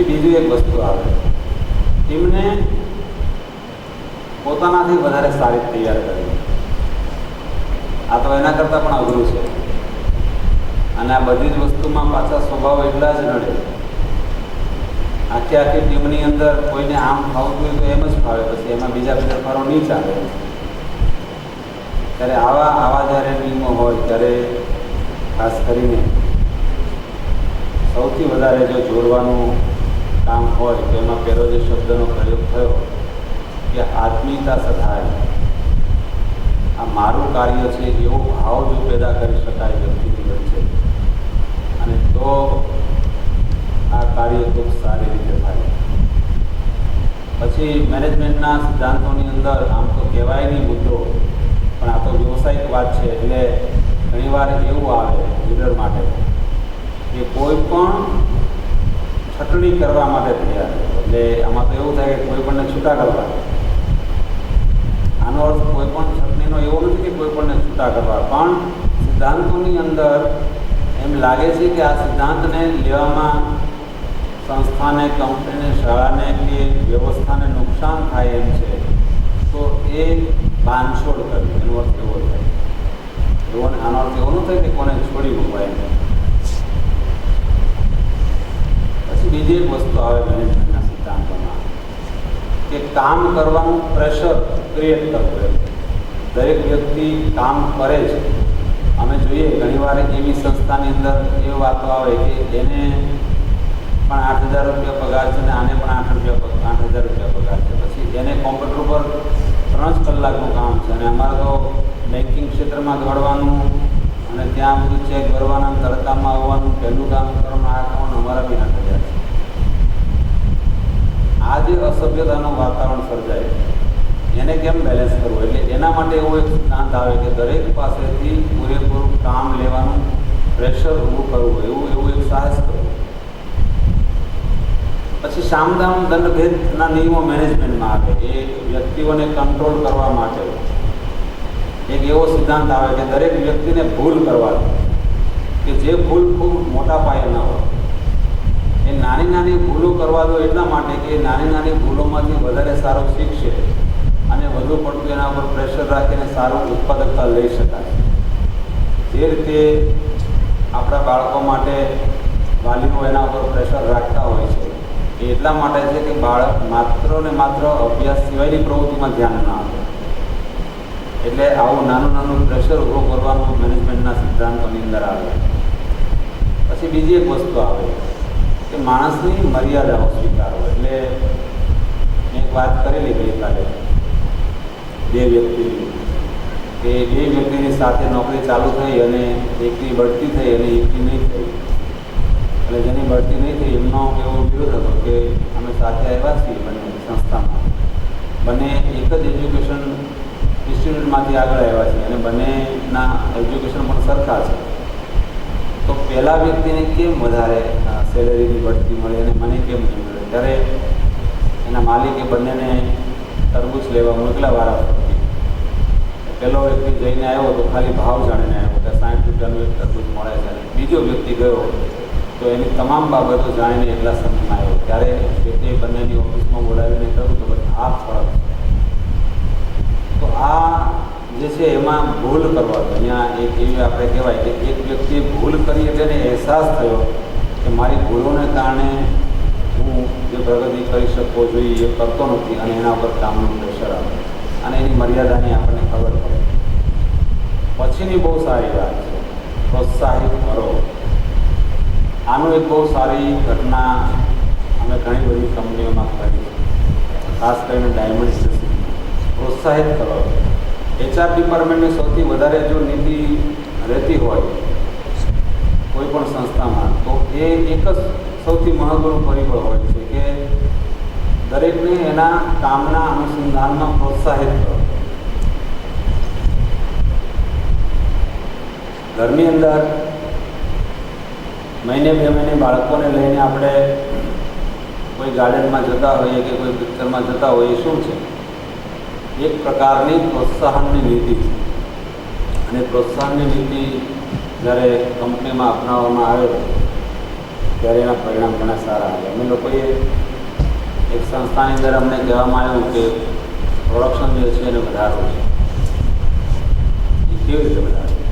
પછી બીજું એક વસ્તુ આવે. એમને પોતાનાથી વધારે સારી તૈયાર કરી આ તો એના કરતાં પણ અઘરું છે. અને આ બધી જ વસ્તુમાં પાછા સ્વભાવ એટલા જ નડે. આખી આખી ટીમની અંદર કોઈને આમ ફાવતું હોય તો એમ જ ફાવે. પછી એમાં બીજા ફેરફારો નહીં ચાલે. ત્યારે આવા આવા જ્યારે નિયમો હોય, ત્યારે ખાસ કરીને સૌથી વધારે જો જોડવાનું કામ હોય તેમાં પહેલો જે શબ્દનો પ્રયોગ થયો કે આત્મીયતા સધાય. આ મારું કાર્ય છે એવો ભાવ જો પેદા કરી શકાય વ્યક્તિની વચ્ચે. અને તો આ કાર્ય ખૂબ સારી રીતે થાય. પછી મેનેજમેન્ટના સિદ્ધાંતોની અંદર આમ તો કહેવાય નહીં મુદ્દો, પણ આ તો વ્યવસાયિક વાત છે એટલે ઘણીવાર એવું આવે લીડર માટે કે કોઈ પણ છટણી કરવા માટે તૈયાર. એટલે આમાં તો એવું થાય કે કોઈ પણને છૂટા કરવા. આનો અર્થ કોઈ પણ છટણીનો એવો નથી કે કોઈ પણને છૂટા કરવા. પણ સિદ્ધાંતોની અંદર એમ લાગે છે કે આ સિદ્ધાંતને લેવામાં સંસ્થાને, કંપનીને, શાળાને કે વ્યવસ્થાને નુકસાન થાય એમ છે, તો એ બાંધછોડ કરવી એનો અર્થ એવો થાય. એવો આનો અર્થ એવો ન થાય કે કોને છોડી મૂકવા એમ પછી બીજી એક વસ્તુ આવે મેનેજમેન્ટના સિદ્ધાંતોમાં કે કામ કરવાનું પ્રેશર ક્રિએટ કરવું દરેક વ્યક્તિ કામ કરે છે. અમે જોઈએ, ઘણીવાર એવી સંસ્થાની અંદર એ વાતો આવે કે એને પણ આઠ હજાર રૂપિયા પગાર છે અને આને પણ આઠ રૂપિયા આઠ હજાર રૂપિયા પગાર છે. પછી એને કોમ્પ્યુટર પર ત્રણ જ કલાકનું કામ છે અને અમારે તો બેન્કિંગ ક્ષેત્રમાં દોડવાનું અને ત્યાં બધું ચેક ભરવાના તડકામાં આવવાનું, પહેલું કામ કરવાનું, આ કામ અમારા બી છે આ જે અસભ્યતાનું વાતાવરણ સર્જાય એને કેમ બેલેન્સ કરવું? એટલે એના માટે એવો એક સિદ્ધાંત આવે કે દરેક પાસેથી પૂરેપૂરું કામ લેવાનું પ્રેશર ઊભું કરવું એવું એવું એક સાહસ કરવું પછી સામદામ દંડભેદના નિયમો મેનેજમેન્ટમાં આવે. એ વ્યક્તિઓને કંટ્રોલ કરવા માટે. એક એવો સિદ્ધાંત આવે કે દરેક વ્યક્તિને ભૂલ કરવા કે જે ભૂલ ખૂબ મોટા પાયે ન હોય. એ નાની નાની ભૂલો કરવા દો એટલા માટે કે નાની નાની ભૂલોમાંથી વધારે સારું શીખશે અને વધુ પડતું એના ઉપર પ્રેશર રાખીને સારું ઉત્પાદકતા લઈ શકાય. જે રીતે આપણા બાળકો માટે વાલીઓ એના ઉપર પ્રેશર રાખતા હોય છે, એ એટલા માટે છે કે બાળક માત્ર ને માત્ર અભ્યાસ સિવાયની પ્રવૃત્તિમાં ધ્યાન ના આપે. એટલે આવું નાનું નાનું પ્રેશર ઊભું કરવાનું મેનેજમેન્ટના સિદ્ધાંતોની અંદર આવે. પછી બીજી એક વસ્તુ આવે. કે માણસની મર્યાદાઓ સ્વીકારો. એટલે મેં એક વાત કરેલી ગઈકાલે બે વ્યક્તિની, કે બે વ્યક્તિની સાથે નોકરી ચાલુ થઈ અને એકની બઢતી થઈ અને એકની નહીં થઈ. એટલે જેની બઢતી નહીં થઈ, એમનો એવો વિરોધ હતો કે અમે સાથે આવ્યા છીએ બંને સંસ્થામાં. બંને એક જ એજ્યુકેશન ઇન્સ્ટિટ્યૂટમાંથી આગળ આવ્યા છીએ અને બંનેના એજ્યુકેશન પણ સરખા છે. તો પહેલા વ્યક્તિને કેમ વધારે સેલેરીની બઢતી મળે અને મને કેમ નહીં મળે? ત્યારે એના માલિકે બંનેને તરબૂચ લેવા મોકલા વારા પહેલો વ્યક્તિ જઈને આવ્યો તો ખાલી ભાવ જાણીને આવ્યો કે સાઠ રૂપિયાનું એક તરબૂચ મળે છે બીજો વ્યક્તિ ગયો તો એની તમામ બાબતો જાણીને એટલા સમયમાં આવ્યો. ત્યારે વ્યક્તિએ બંનેની ઓફિસમાં બોલાવીને કહ્યું તો બધા આ ફરક તો આ જે છે એમાં ભૂલ કરવા. દો અહીંયા એક એવી આપણે કહેવાય કે એક વ્યક્તિએ ભૂલ કરી એટલે એને અહેસાસ થયો. કે મારી ભૂલોને કારણે હું જે પ્રગતિ કરી શકવો જોઈએ એ કરતો નથી અને એના ઉપર કામનું પ્રેશર આવે. અને એની મર્યાદાની આપણને ખબર પડે. પછીની બહુ સારી વાત છે, પ્રોત્સાહિત કરો. આનું એક બહુ સારી ઘટના અમે ઘણી બધી કંપનીઓમાં કરી ખાસ કરીને ડાયમંડ પ્રોત્સાહિત કરો. એચઆર ડિપાર્ટમેન્ટની સૌથી વધારે જો નીતિ રહેતી હોય કોઈ પણ સંસ્થામાં, તો એ એક જ સૌથી મહત્વનું પરિબળ હોય છે કે દરેકને એના કામના અનુસંધાનમાં પ્રોત્સાહિત કરો. ઘરની અંદર મહિને બે મહિને બાળકોને લઈને આપણે કોઈ ગાર્ડનમાં જતા હોઈએ કે કોઈ પિક્ચરમાં જતા હોઈએ, શું છે? એક પ્રકારની પ્રોત્સાહનની નીતિ છે. અને પ્રોત્સાહનની નીતિ જ્યારે કંપનીમાં અપનાવવામાં આવે, ત્યારે એના પરિણામ ઘણા સારા આવે. અમે લોકોએ એક સંસ્થાની અંદર અમને કહેવામાં આવ્યું કે પ્રોડક્શન જે છે એને વધારવું છે. એ કેવી રીતે વધારવું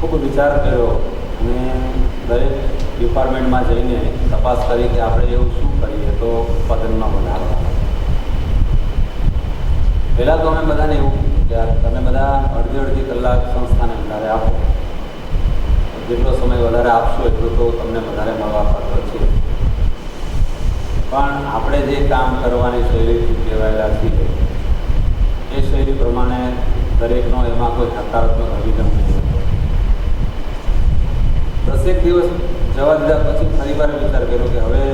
ખૂબ વિચાર કર્યો અને દરેક ડિપાર્ટમેન્ટમાં જઈને તપાસ કરી કે આપણે એવું શું કરીએ તો ઉત્પાદનમાં વધારો પહેલાં તો અમે બધાને એવું કે તમે બધા અડધી અડધી કલાક સંસ્થાને વધારે આપો. જેટલો સમય વધારે આપશો, એટલું તો તમને વધારે મળવા પાત્ર છે. પણ આપણે જે કામ કરવાની શૈલીથી કહેવાયેલા છીએ, એ શૈલી પ્રમાણે દરેકનો એમાં કોઈ હકારાત્મક અભિગમ નથી દસેક દિવસ જવા દીધા પછી ફરી વિચાર કર્યો કે હવે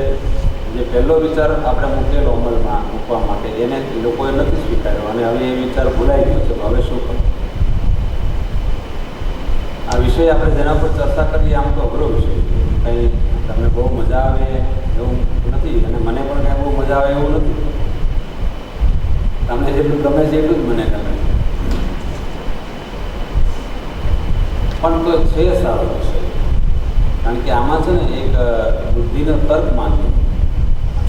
જે પહેલો વિચાર આપણે મૂકેલો અમલમાં મૂકવા માટે, એને લોકોએ નથી સ્વીકાર્યો. અને હવે એ વિચાર ભૂલાઈ ગયો છે. હવે શું કરવું? આ વિષય આપણે જેના પર ચર્ચા કરીએ, આમ તો અઘરો વિષય કંઈ તમને બહુ મજા આવે એવું નથી અને મને પણ કાંઈ બહુ મજા આવે એવું નથી. તમને જેટલું ગમે છે એટલું જ મને ગમે છે. પણ તો છે સારો વિષય. કારણ કે આમાં છે ને એક બુદ્ધિનો તર્ક માનવો.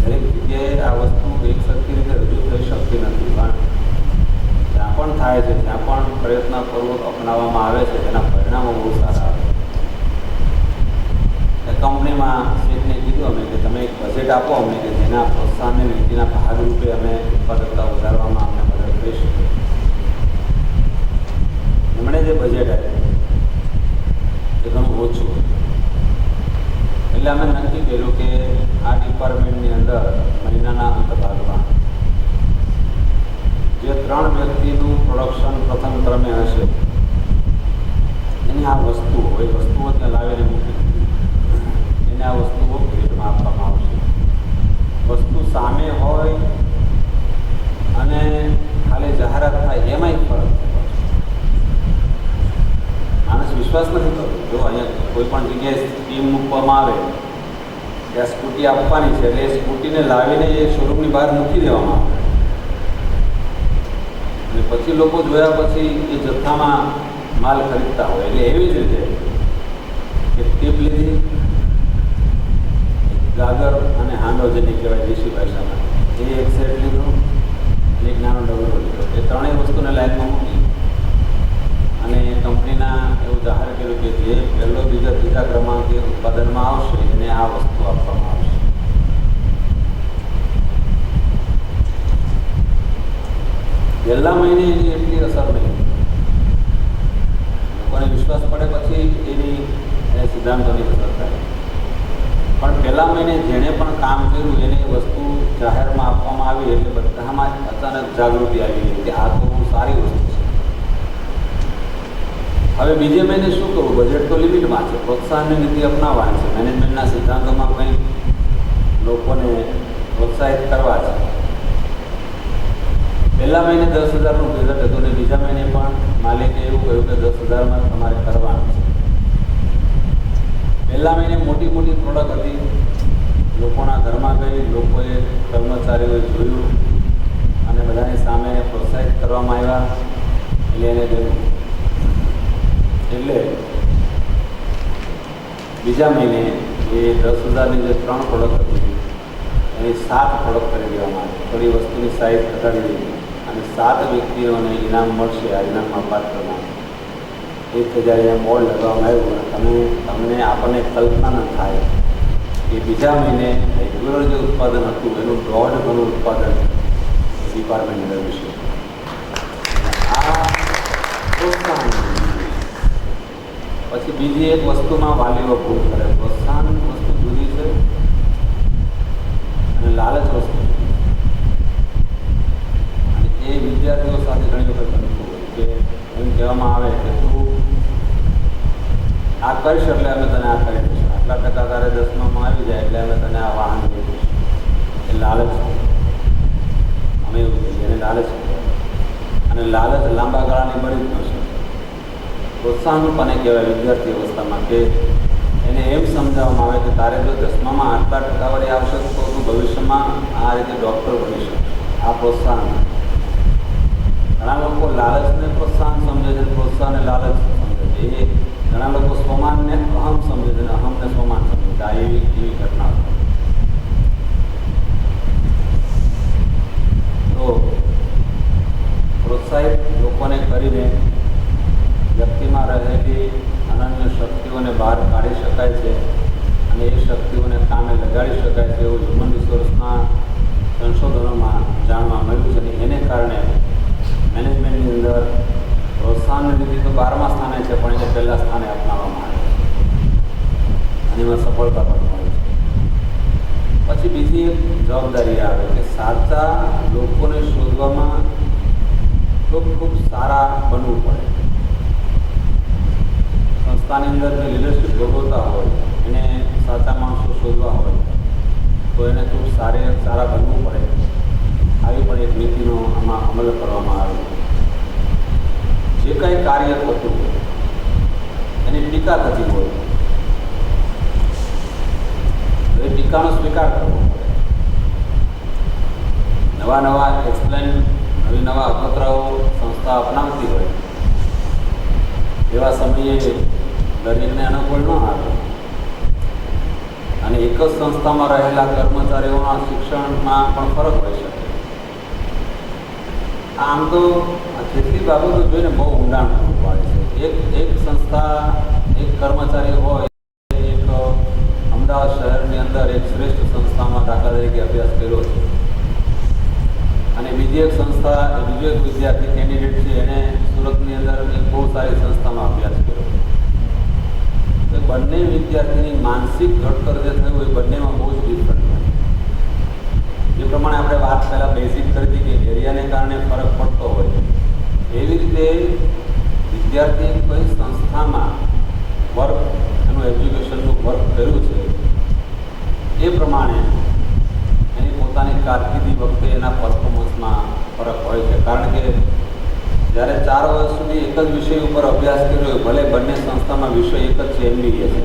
દરેક જગ્યાએ આ વસ્તુ એક સરખી રીતે રજૂ થઈ શકતી નથી, પણ જ્યાં પણ થાય છે, ત્યાં પણ પ્રયત્નપૂર્વક અપનાવવામાં આવે છે, તેના પરિણામો બહુ સારા આવે કંપનીમાં શેઠને કીધું અમે કે તમે એક બજેટ આપો અમને કે જેના પ્રોત્સાહનને નીતિના ભાગરૂપે અમે ઉત્પાદકતા વધારવામાં અમને મદદ કરી શકીએ. એમણે જે બજેટ આપ્યું એ ઘણું ઓછું હતું. અમે નક્કી કર્યું કે આ ડિપાર્ટમેન્ટની અંદર મહિનાના અંત ભાગમાં. જે ત્રણ વ્યક્તિનું પ્રોડક્શન પ્રથમ ક્રમે હશે, એની આ વસ્તુઓ, એ વસ્તુઓ ત્યાં લાવીને મૂકી એને આ વસ્તુઓ ગ્રેડમાં આપવામાં આવશે. વસ્તુ સામે હોય અને ખાલી જાહેરાત થાય, એમાંય ફરક છે માણસ વિશ્વાસ નથી કરતો જો અહીંયા કોઈ પણ જગ્યાએ સ્કીમ મૂકવામાં આવે. કે આ સ્કૂટી આપવાની છે, એટલે એ સ્કૂટીને લાવીને એ શોરૂમની બહાર મૂકી દેવામાં આવે. અને પછી લોકો જોયા પછી એ જથ્થામાં માલ ખરીદતા હોય. એટલે એવી જ રીતે એક ટીપ લીધી. ગાગર અને હાંડો જેને કહેવાય દેશી ભાષામાં. એ એક સેટ લીધો. એક નાનો ડબલો લીધો. એ ત્રણેય વસ્તુને લાઈનમાં મૂકી કંપનીના એવું જાહેર કર્યું કે જે પહેલો બીજો ત્રીજા ક્રમાંકે ઉત્પાદનમાં આવશે એને આ વસ્તુ આપવામાં આવશે. પહેલા મહિને એની એટલી અસર નહીં. લોકોને વિશ્વાસ પડે પછી એની એ સિદ્ધાંતોની અસર થાય. પણ પહેલા મહિને જેણે પણ કામ કર્યું, એને વસ્તુ જાહેરમાં આપવામાં આવી, એટલે બધામાં અચાનક જાગૃતિ આવી ગઈ કે આ તો સારી વસ્તુ છે. હવે બીજે મહિને શું કરવું બજેટ તો લિમિટમાં છે. પ્રોત્સાહનની નીતિ અપનાવવાની છે. મેનેજમેન્ટના સિદ્ધાંતોમાં કંઈ લોકોને પ્રોત્સાહિત કરવા છે. પહેલા મહિને દસ હજારનું બજેટ હતું અને બીજા મહિને પણ માલિકે એવું કહ્યું કે દસ હજારમાં તમારે કરવાનું છે. પહેલા મહિને મોટી મોટી પ્રોડક્ટ હતી. લોકોના ઘરમાં ગઈ, લોકોએ કર્મચારીઓએ જોયું અને બધાની સામે પ્રોત્સાહિત કરવામાં આવ્યા એટલે એને ગયું એટલે બીજા મહિને એ દસ હજારની જે ત્રણ પ્રોડક્ટ હતી એ સાત પ્રોડક્ટ કરી દેવામાં આવી થોડી વસ્તુની સાઇઝ ઘટાડી દીધી અને સાત વ્યક્તિઓને ઇનામ મળશે આ ઇનામમાં પાત્રમાં એક હજાર અહીંયા બોર્ડ લગાવવામાં આવ્યું અને તમે, તમને આપણને કલ્પના ન થાય કે બીજા મહિને રેગ્યુલર જે ઉત્પાદન હતું, એનું દોઢ ગણું ઉત્પાદન ડિપાર્ટમેન્ટ મેળવ્યું છે. આ પ્રોત્સાહન પછી બીજી એક વસ્તુમાં વાલીઓ ભૂલ કરે. પ્રોત્સાહન વસ્તુ જુદી છે અને લાલચ વસ્તુ. અને એ વિદ્યાર્થીઓ સાથે ઘણી વખત બનતું હોય કે એમ કહેવામાં આવે કે તું આ કરીશ એટલે અમે તને આ કરી દઈશું. આટલા ટકા તારે દસમામાં આવી જાય એટલે અમે તને આ વાહન લઈ દઈશું. એ લાલચ અમે એવું કહીએ, એને લાલચ અને લાલચ લાંબા ગાળાની મળી જ પ્રોત્સાહન પણ કહેવાય વિદ્યાર્થી અવસ્થામાં કે એને એમ સમજાવવામાં આવે કે તારે જો દસમામાં આટલા ટકાવારી આવશે તો તું ભવિષ્યમાં આ રીતે ડૉક્ટર બની શકે આ પ્રોત્સાહન. ઘણા લોકો લાલચને પ્રોત્સાહન સમજે છે પ્રોત્સાહન લાલચ સમજે છે. એ ઘણા લોકો સ્વમાનને અહમ સમજે છે અહમને સ્વમાન કાઢી શકાય છે અને એ શક્તિઓને કામે લગાડી શકાય છે એવું હ્યુમન રિસોર્સના સંશોધનોમાં જાણવા મળ્યું છે અને એને કારણે મેનેજમેન્ટની અંદર પ્રોત્સાહન નીતિ તો બારમા સ્થાને છે પણ એને પહેલા સ્થાને અપનાવવામાં આવે છે અને સફળતા છે પછી બીજી એક જવાબદારી આવે કે સાચા લોકોને શોધવામાં ખૂબ ખૂબ સારા બનવું પડે. સંસ્થાની અંદર જે લીડરશીપ ભોગવતા હોય, એને સાચા માણસો શોધવા હોય, તો એને ખૂબ સારી સારા બનવું પડે. આવી પણ એક નીતિનો આમાં અમલ કરવામાં આવે જે કાંઈ કાર્ય થતું હોય, એની ટીકા થતી હોય તો સ્વીકાર કરવો. નવા નવા એક્સપ્લેન નવી નવા અપત્રાઓ સંસ્થા અપનાવતી હોય. એવા સમયે દરેકને અનુકૂળ ન આવે. અને એક જ સંસ્થામાં રહેલા કર્મચારીઓના શિક્ષણમાં પણ ફરક હોઈ શકે. આમ તો આ કેટલી બાબતો જોઈને બહુ ઊંડાણ પાડે છે. એક એક સંસ્થા એક કર્મચારી હોય એક અમદાવાદ શહેરની અંદર એક શ્રેષ્ઠ સંસ્થામાં દાખલા તરીકે અભ્યાસ કર્યો છે અને બીજી એક સંસ્થા એ બીજો વિદ્યાર્થી કેન્ડિડેટ છે, એને સુરતની અંદર બહુ સારી સંસ્થામાં અભ્યાસ કર્યો તો બંને વિદ્યાર્થીની માનસિક ઘડતર જે થયું, એ બંનેમાં બહુ જ ડિફરન્ટ જે પ્રમાણે આપણે વાત પહેલાં બેઝિક કરી હતી કે એરિયાને કારણે ફરક પડતો હોય. એવી રીતે વિદ્યાર્થી કઈ સંસ્થામાં વર્ક એનું એજ્યુકેશનનું વર્ક કર્યું છે એ પ્રમાણે એની પોતાની કારકિર્દી વખતે એના પરફોર્મન્સમાં ફરક હોય છે કારણ કે જ્યારે ચાર વર્ષ સુધી એક જ વિષય ઉપર અભ્યાસ કર્યો ભલે બંને સંસ્થામાં વિષય એક જ છે એમબીએ છે.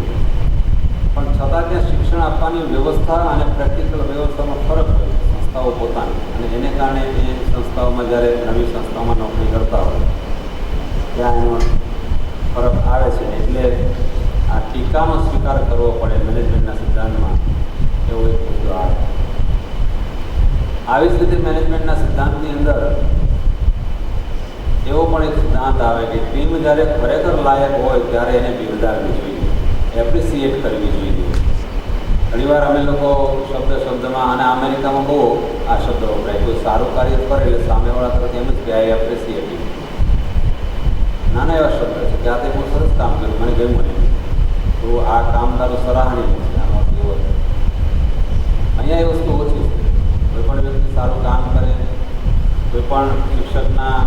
પણ છતાં ત્યાં શિક્ષણ આપવાની વ્યવસ્થા અને પ્રેક્ટિકલ વ્યવસ્થામાં ફરક સંસ્થાઓ પોતાની. અને એને કારણે એ સંસ્થાઓમાં જ્યારે નવી સંસ્થાઓમાં નોકરી કરતા હોય, ત્યાં એનો ફરક આવે છે એટલે આ ટીકાનો સ્વીકાર કરવો પડે મેનેજમેન્ટના સિદ્ધાંતમાં. એવો એક મુદ્દો આવે. આવી જ રીતે મેનેજમેન્ટના સિદ્ધાંતની અંદર એવો પણ એક સિદ્ધાંત આવે કે ટીમ જ્યારે ખરેખર લાયક હોય ત્યારે એને બિરદાવવી જોઈએ. એપ્રિસિએટ કરવી જોઈએ. ઘણીવાર અમે લોકો શબ્દ શબ્દમાં, અને અમેરિકામાં બહુ આ શબ્દ વપરાય. કોઈ સારું કાર્ય કરે એટલે સામેવાળા તરફ એમ જ કે આઈ એપ્રિસિએટ નાના એવા શબ્દ છે. કે આ તે બહુ સરસ કામ કર્યું. મને ગમ્યું નહીં તો આ કામ તારું સરાહનીય છે. આનો છે. અહીંયા એ વસ્તુ ઓછી છે. કોઈ પણ વ્યક્તિ સારું કામ કરે, કોઈ પણ શિક્ષકના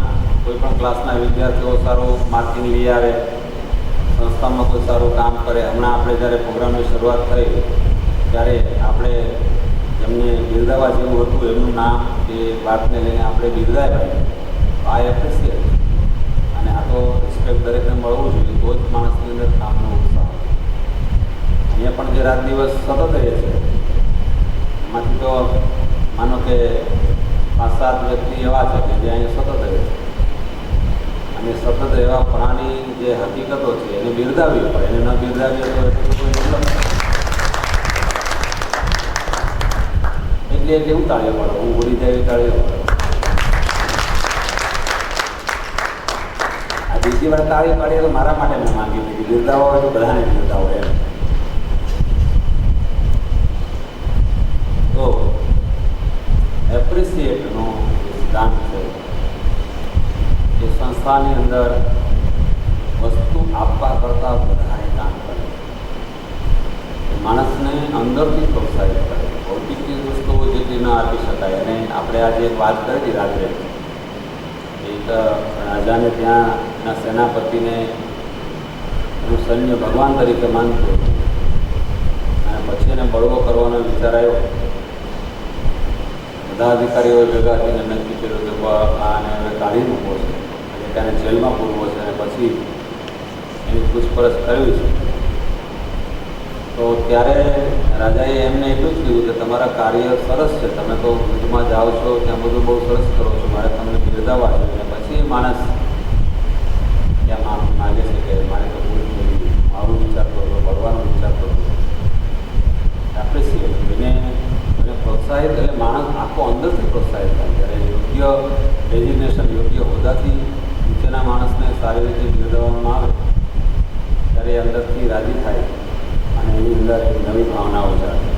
કોઈ પણ ક્લાસના વિદ્યાર્થીઓ સારું માર્કિંગ લઈ આવે, સંસ્થામાં કોઈ સારું કામ કરે, હમણાં આપણે જ્યારે પ્રોગ્રામની શરૂઆત થઈ, ત્યારે આપણે એમને બિરદાવા જેવું હતું, એમનું નામ, એ વાતને લઈને આપણે બિરદાવ્યા. આ એપ્રિસિએટ અને આ તો રિસ્પેક્ટ દરેકને મળવું જોઈએ, તો જ માણસની અંદર કામનો ઉત્સાહ અહીંયા પણ જે રાત દિવસ સતત રહે છે, એમાંથી તો માનો કે પાંચ સાત વ્યક્તિ એવા છે કે જે અહીંયા અને સતત એવા પ્રાણી જે હકીકતો છે, એને બિરદાવી પડે એને ન બિરદાવીએ તો એટલે. એટલે હું તાળીઓ પડે હું ઉડી જાય ઉતાળ્યો પડે આ બીજી વાર તાળી પાડીએ તો મારા માટે મેં માંગી લીધી. બિરદાવો હોય તો બધાને બિરદાવો એમ તો એપ્રિસિએટનો સિદ્ધાંત છે કે સંસ્થાની અંદર વસ્તુ આપવા કરતાં વધારે દાન કરે માણસને અંદરથી પ્રોત્સાહિત કરે. ભૌતિક વસ્તુઓ વસ્તુઓ તે ના આપી શકાય. અને આપણે આજે વાત કરી રાત્રે. એક રાજાને ત્યાં એના સેનાપતિને એનું સૈન્ય ભગવાન તરીકે માનતું. અને પછી એને બળવો કરવાનો વિચાર આવ્યો. બધા અધિકારીઓએ ભેગા થઈને નક્કી કર્યું કે આને હવે કાઢી મૂકવો છે. તેને જેલમાં પૂરવો છે અને પછી એની પૂછપરછ કરવી છે. તો ત્યારે રાજાએ એમને એટલું જ કીધું કે તમારા કાર્ય સરસ છે, તમે તો યુદ્ધમાં જાઓ છો, ત્યાં બધું બહુ સરસ કરો છો, મારે તમને બિરદાવવા છે અને પછી માણસ ત્યાં માફી માગે છે કે મારે તો ભૂલ થઈ મારું વિચાર કરો ભરવાનો વિચાર કરો. એપ્રિસિએટ એને એને પ્રોત્સાહિત, એટલે માણસ આખો અંદરથી પ્રોત્સાહિત થાય ત્યારે યોગ્ય ડેઝિગ્નેશન યોગ્ય હોદ્દાથી નીચેના માણસને સારી રીતે બિરદાવવામાં આવે, ત્યારે અંદરથી રાજી થાય અને એની અંદર નવી ભાવનાઓ જાગે